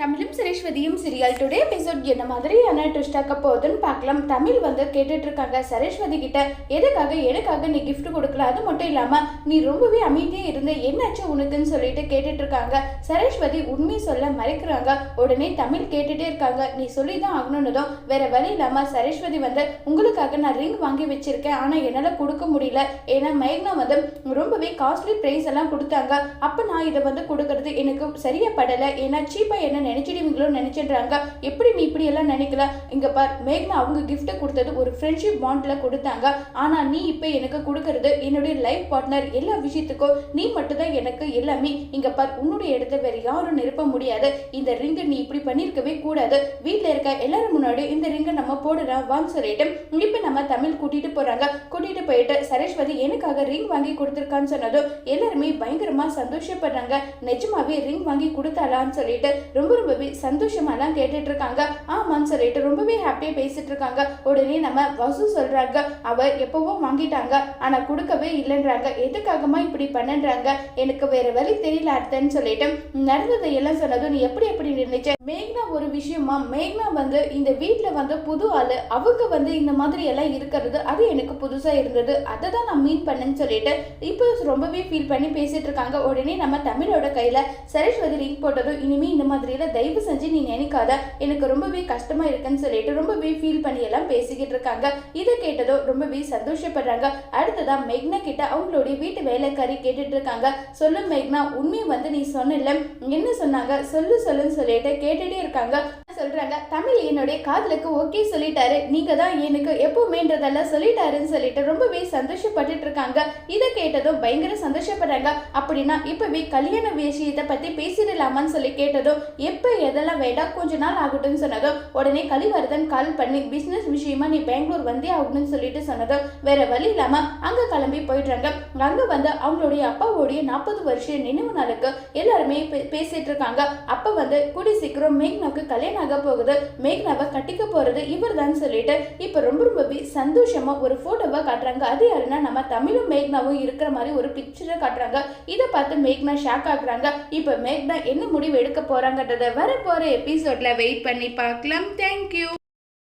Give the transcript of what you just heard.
தமிழும் சரஸ்வதியும் serial today episode என்ன மாதிரியான ட்விஸ்ட் ஆக்க போகுதுன்னு பார்க்கலாம். தமிழ் வந்து கேட்டுட்டு இருக்காங்க சரஸ்வதி கிட்ட. எதுக்காக எனக்காக நீ கிஃப்ட் கொடுக்கல? அது மட்டும் இல்லாம நீ ரொம்பவே அமைதியாக இருந்த என்னாச்சு உனக்குன்னு சொல்லிட்டு கேட்டுட்டு இருக்காங்க சரஸ்வதி உண்மை சொல்ல மறைக்கிறாங்க. உடனே தமிழ் கேட்டுட்டே இருக்காங்க. நீ சொல்லி தான் ஆகணும்னதும் வேற வழி இல்லாம சரஸ்வதி வந்து உங்களுக்காக நான் ரிங் வாங்கி வச்சிருக்கேன். ஆனா என்னால கொடுக்க முடியல. ஏன்னா மேக்னா வந்து ரொம்பவே காஸ்ட்லி ப்ரைஸ் எல்லாம் கொடுத்தாங்க. அப்ப நான் இதை வந்து கொடுக்கறது எனக்கு சரியா ஏன்னா சீப்பா என்ன நினைச்சிடுவீங்களோ நினைச்சிடுறாங்க. எப்படி நீ இப்படி எல்லாம் நினைக்கல? இங்க பார் மேக்னா அவங்க கிஃப்ட்டை கொடுத்தது ஒரு ஃப்ரெண்ட்ஷிப் பாண்ட்ல கொடுத்தாங்க. ஆனா நீ இப்ப எனக்கு கொடுக்கறது என்னுடைய லைஃப் பார்ட்னர் எல்லா விஷயத்துக்கும். நீ மட்டும்தான் எனக்கு எல்லாமே. இங்க பார் உன்னுடைய இடத்த வேற யாரும் நிரப்ப முடியாது. இந்த ரிங்கை நீ இப்படி பண்ணிருக்கவே கூடாது. வீட்ல இருக்க எல்லாரும் முன்னாடி இந்த ரிங்கை நம்ம போடலாம் வான்னு சொல்லிட்டு இப்ப நம்ம தமிழ் கூட்டிட்டு போறாங்க. கூட்டிட்டு போயிட்டு சரஸ்வதி எனக்காக ரிங் வாங்கி கொடுத்துருக்கான்னு சொன்னதும் எல்லாருமே பயங்கரமா சந்தோஷப்படுறாங்க. நிஜமாவே ரிங் வாங்கி கொடுத்தாலான்னு சொல்லிட்டு ரொம்ப ரொம்பவே சந்தோஷமாலாம் கேட்டுட்டு இருக்காங்க ஆமான்னு சொல்லிட்டு ரொம்பவே ஹாப்பியா பேசிட்டு இருக்காங்க உடனே நம்ம வசு சொல்றாங்க. அவ எப்பவோ வாங்கிட்டாங்க. ஆனா கொடுக்கவே இல்லைன்றாங்க. எதுக்காகமா இப்படி பண்ணன்றாங்க? எனக்கு வேற வழி தெரியல அர்த்தன்னு சொல்லிட்டு நடந்ததை எல்லாம் சொன்னதும் நீ எப்படி எப்படி நினைச்ச மேக்னா ஒரு விஷயமா? மேக்னா வந்து இந்த வீட்டில் வந்து புது ஆளு. அவங்க வந்து இந்த மாதிரி எல்லாம் இருக்கிறது அது எனக்கு புதுசா இருந்தது. அதை தான் நான் மீன் பண்ணேன்னு சொல்லிட்டு இப்போ ரொம்பவே ஃபீல் பண்ணி பேசிட்டு இருக்காங்க உடனே நம்ம தமிழோட கையில சரஸ்வதி லிங்க் போட்டதும் இனிமே இந்த மாதிரியெல்லாம் தயவு செஞ்சு நீ நினைக்காத. எனக்கு ரொம்பவே கஷ்டமா இருக்குன்னு சொல்லிட்டு ரொம்பவே ஃபீல் பண்ணி எல்லாம் பேசிக்கிட்டு இருக்காங்க. இதை கேட்டதோ ரொம்பவே சந்தோஷப்படுறாங்க. அடுத்ததா மேக்னா கிட்ட அவங்களுடைய வீட்டு வேலைக்காரி கேட்டுட்டு இருக்காங்க. சொல்லு மேக்னா உண்மையை வந்து நீ சொன்ன என்ன சொன்னாங்க? சொல்லு சொல்லுன்னு சொல்லிட்டு கேட்டுட்டே இருக்காங்க. சொல்கிறாங்க தமிழ் என்னுடைய காதலுக்கு ஓகே சொல்லிட்டாரு. நீங்க தான் எனக்கு எப்பவுமேன்றதெல்லாம் சொல்லிட்டாருன்னு சொல்லிட்டு ரொம்பவே சந்தோஷப்பட்டுட்டு இருக்காங்க. இதை கேட்டதும் பயங்கர சந்தோஷப்படுறாங்க. அப்படின்னா இப்போவே கல்யாண விஷயத்தை பத்தி பேசிடலாமான்னு சொல்லி கேட்டதும் எப்ப எதெல்லாம் வேண்டாம் கொஞ்ச நாள் ஆகட்டும்னு சொன்னதும் உடனே கலிவர்தன் கால் பண்ணி பிசினஸ் விஷயமா நீ பெங்களூர் வந்தே ஆகணும்னு சொல்லிட்டு சொன்னதும் வேற வழி இல்லாம அங்க கிளம்பி போயிடுறாங்க. அங்க வந்து அவங்களுடைய அப்பாவுடைய நாற்பது வருஷம் நினைவு நாளுக்கு எல்லாருமே பேசிட்டு இருக்காங்க. அப்போ வந்து கூடி சீக்கிரம் மேக்னாவுக்கு கல்யாணம் ஆக போகுது. மேக்னாவை கட்டிக்க போறது இவர் தான் சொல்லிட்டு இப்போ ரொம்ப ரொம்பவே சந்தோஷமா ஒரு ஃபோட்டோவை காட்டுறாங்க. அது யாருன்னா நம்ம தமிழும் மேக்னாவும் இருக்கிற மாதிரி ஒரு பிக்சரை காட்டுறாங்க. இதை பார்த்து மேக்னா ஷாக் ஆகுறாங்க. இப்போ மேக்னா என்ன முடிவு எடுக்க போறாங்கன்றத வர எபிசோடில் எபிசோட்ல வெயிட் பண்ணி பார்க்கலாம். தேங்க்யூ